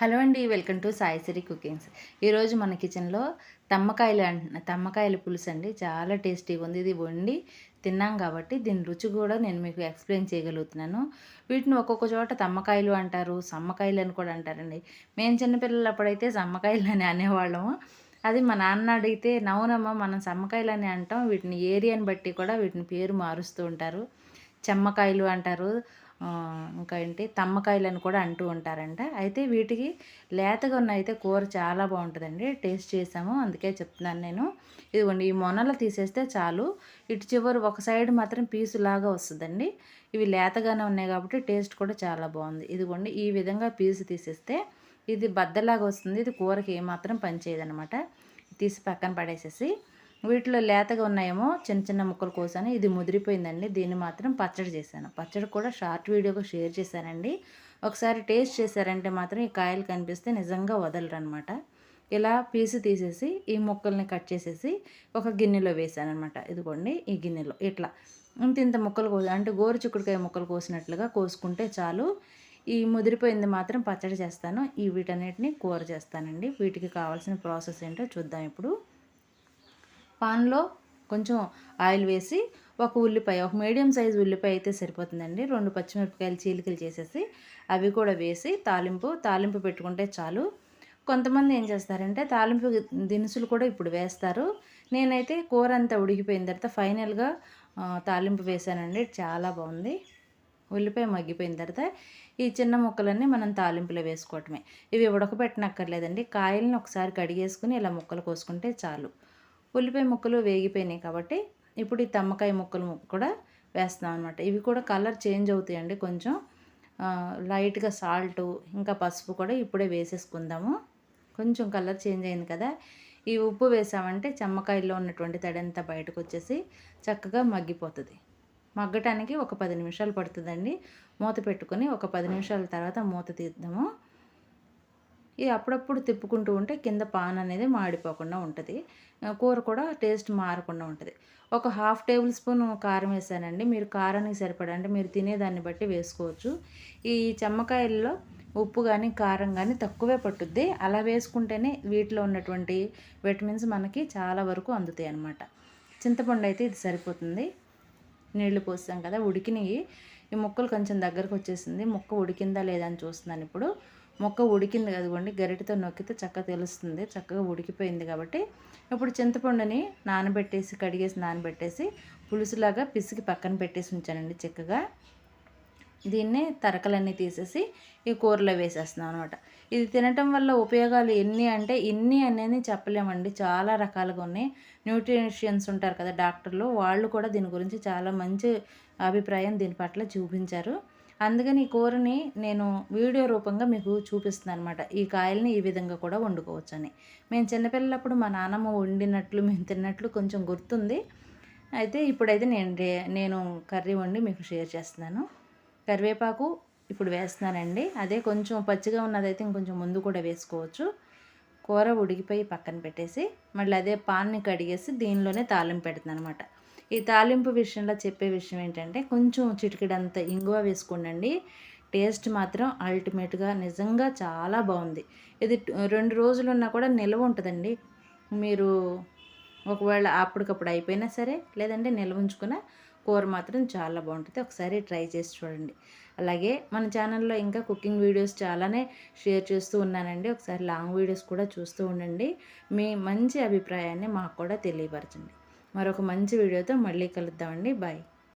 Hello అండి welcome to Saisiri cookings. ఈరోజు మన కిచెన్లో తమ్మకాయలు అంట తమ్మకాయల పులుసు అండి. చాలా టేస్టీగా ఉంది. ఇది వండి తిన్నాం కాబట్టి దీని రుచి కూడా నేను మీకు ఎక్స్ప్లెయిన్ చేయగలుగుతున్నాను. వీటిని ఒక్కొక్క చోట తమ్మకాయలు అంటారు సమ్మకాయలు అని కూడా అంటారండి. మేము చిన్నపిల్లలు అప్పుడైతే సమ్మకాయలు అని అనేవాళ్ళము. అది మా నాన్న అడిగితే నవ్వునమ్మ మనం సమ్మకాయలు అని అంటాం. వీటిని ఏరియాని బట్టి కూడా వీటిని పేరు మారుస్తూ ఉంటారు. చెమ్మకాయలు అంటారు. ఇంకా ఏంటి? తమ్మకాయలు అని కూడా అంటూ ఉంటారంట. అయితే వీటికి లేతగా ఉన్న అయితే కూర చాలా బాగుంటుందండి. టేస్ట్ చేసాము. అందుకే చెప్తున్నాను నేను. ఇదిగోండి ఈ మొనలు తీసేస్తే చాలు. ఇటు చివరి ఒక సైడ్ మాత్రం పీసు లాగా వస్తుందండి. ఇవి లేతగానే ఉన్నాయి కాబట్టి టేస్ట్ కూడా చాలా బాగుంది. ఇదిగోండి ఈ విధంగా పీసు తీసేస్తే ఇది బద్దలాగా వస్తుంది. ఇది కూరకి ఏమాత్రం పనిచేయదనమాట తీసి పక్కన పడేసేసి. వీటిలో లేతగా ఉన్నాయేమో చిన్న చిన్న ముక్కలు కోసాను. ఇది ముదిరిపోయిందండి. దీన్ని మాత్రం పచ్చడి చేశాను. పచ్చడి కూడా షార్ట్ వీడియోగా షేర్ చేశానండి. ఒకసారి టేస్ట్ చేశారంటే మాత్రం ఈ కాయలు కనిపిస్తే నిజంగా వదలరు అనమాట ఇలా పీసు తీసేసి ఈ ముక్కల్ని కట్ చేసేసి ఒక గిన్నెలో వేసాను అనమాట ఇదిగోండి ఈ గిన్నెలో ఇట్లా. ఇంత ఇంత ముక్కలు కోసి అంటే గోరు చిక్కుడుకాయ ముక్కలు కోసినట్లుగా కోసుకుంటే చాలు. ఈ ముదిరిపోయింది మాత్రం పచ్చడి చేస్తాను. ఈ వీటన్నిటిని కూర చేస్తానండి. వీటికి కావాల్సిన ప్రాసెస్ ఏంటో చూద్దాం ఇప్పుడు. పాన్లో కొంచెం ఆయిల్ వేసి ఒక ఉల్లిపాయ ఒక మీడియం సైజు ఉల్లిపాయ అయితే సరిపోతుందండి. రెండు పచ్చిమిరపకాయలు చీలికలు చేసేసి అవి కూడా వేసి తాలింపు తాలింపు పెట్టుకుంటే చాలు. కొంతమంది ఏం చేస్తారంటే తాలింపు దినుసులు కూడా ఇప్పుడు వేస్తారు. నేనైతే కూర అంతా ఉడికిపోయిన తర్వాత ఫైనల్గా తాలింపు వేసానండి. చాలా బాగుంది. ఉల్లిపాయ మగ్గిపోయిన తర్వాత ఈ చిన్న ముక్కలన్నీ మనం తాలింపులో వేసుకోవటమే. ఇవి ఉడకబెట్టనక్కర్లేదండి. కాయలను ఒకసారి కడిగేసుకుని ఇలా ముక్కలు కోసుకుంటే చాలు. ఉల్లిపాయ ముక్కలు వేగిపోయినాయి కాబట్టి ఇప్పుడు ఈ తమ్మకాయ ముక్కలు కూడా వేస్తాం అనమాట ఇవి కూడా కలర్ చేంజ్ అవుతాయండి కొంచెం. లైట్గా సాల్ట్ ఇంకా పసుపు కూడా ఇప్పుడే వేసేసుకుందాము. కొంచెం కలర్ చేంజ్ అయింది కదా. ఈ ఉప్పు వేసామంటే చెమ్మకాయల్లో ఉన్నటువంటి తడంతా బయటకు వచ్చేసి చక్కగా మగ్గిపోతుంది. మగ్గటానికి ఒక పది నిమిషాలు పడుతుందండి. మూత పెట్టుకొని ఒక పది నిమిషాల తర్వాత మూత తీద్దాము. ఇది అప్పుడప్పుడు తిప్పుకుంటూ ఉంటే కింద పాన్ అనేది మాడిపోకుండా ఉంటుంది. కూర కూడా టేస్ట్ మారకుండా ఉంటుంది. ఒక హాఫ్ టేబుల్ స్పూన్ కారం వేసానండి. మీరు కారానికి సరిపడా అంటే మీరు తినేదాన్ని బట్టి వేసుకోవచ్చు. ఈ చెమ్మకాయల్లో ఉప్పు కానీ కారం కానీ తక్కువే పట్టుద్ది. అలా వేసుకుంటేనే వీటిలో ఉన్నటువంటి విటమిన్స్ మనకి చాలా వరకు అందుతాయి అన్నమాట. చింతపండు అయితే ఇది సరిపోతుంది. నీళ్ళు పోస్తాం కదా ఉడికినవి. ఈ ముక్కలు కొంచెం దగ్గరకు వచ్చేసింది. ముక్క ఉడికిందా లేదా అని చూస్తున్నాను ఇప్పుడు. మొక్క ఉడికింది కదండి గరిటతో నొక్కితే చక్కగా తెలుస్తుంది చక్కగా ఉడికిపోయింది కాబట్టి ఇప్పుడు చింతపండుని నానబెట్టేసి కడిగేసి నానబెట్టేసి పులుసులాగా పిసికి పక్కన పెట్టేసి ఉంచానండి చక్కగా. దీన్ని తరకలన్నీ తీసేసి ఈ కూరలో వేసేస్తున్నాం అనమాట ఇది తినటం వల్ల ఉపయోగాలు ఎన్ని అంటే ఎన్ని అనేది చెప్పలేమండి. చాలా రకాలుగా ఉన్నాయి. న్యూట్రిషియన్స్ ఉంటారు కదా డాక్టర్లు వాళ్ళు కూడా దీని గురించి చాలా మంచి అభిప్రాయం దీని పట్ల చూపించారు. అందుకని ఈ కూరని నేను వీడియో రూపంగా మీకు చూపిస్తున్నాను అనమాట ఈ కాయల్ని ఈ విధంగా కూడా వండుకోవచ్చని. మేము చిన్నపిల్లలప్పుడు మా నాన్నమ్మ వండినట్లు మేము తిన్నట్లు కొంచెం గుర్తుంది. అయితే ఇప్పుడైతే నేను నేను కర్రీ వండి మీకు షేర్ చేస్తున్నాను. కరివేపాకు ఇప్పుడు వేస్తున్నానండి. అదే కొంచెం పచ్చిగా ఉన్నదైతే ఇంకొంచెం ముందు కూడా వేసుకోవచ్చు. కూర ఉడికిపోయి పక్కన పెట్టేసి మళ్ళీ అదే పాన్ని కడిగేసి దీనిలోనే తాలింపు పెడుతుంది అనమాట ఈ తాలింపు విషయంలో చెప్పే విషయం ఏంటంటే కొంచెం చిటికెడంత ఇంగువ వేసుకోండి టేస్ట్ మాత్రం అల్టిమేట్గా నిజంగా చాలా బాగుంది. ఇది రెండు రోజులు ఉన్నా కూడా నిల్వ ఉంటుందండి. మీరు ఒకవేళ అప్పటికప్పుడు అయిపోయినా సరే లేదంటే నిల్వ ఉంచుకున్న కూర మాత్రం చాలా బాగుంటుంది. ఒకసారి ట్రై చేసి చూడండి. అలాగే మన ఛానల్లో ఇంకా కుకింగ్ వీడియోస్ చాలానే షేర్ చేస్తూ ఉన్నానండి. ఒకసారి లాంగ్ వీడియోస్ కూడా చూస్తూ ఉండండి. మీ మంచి అభిప్రాయాన్ని మాకు కూడా తెలియపరచండి. మరొక మంచి వీడియోతో మళ్ళీ కలుద్దామండి. బాయ్.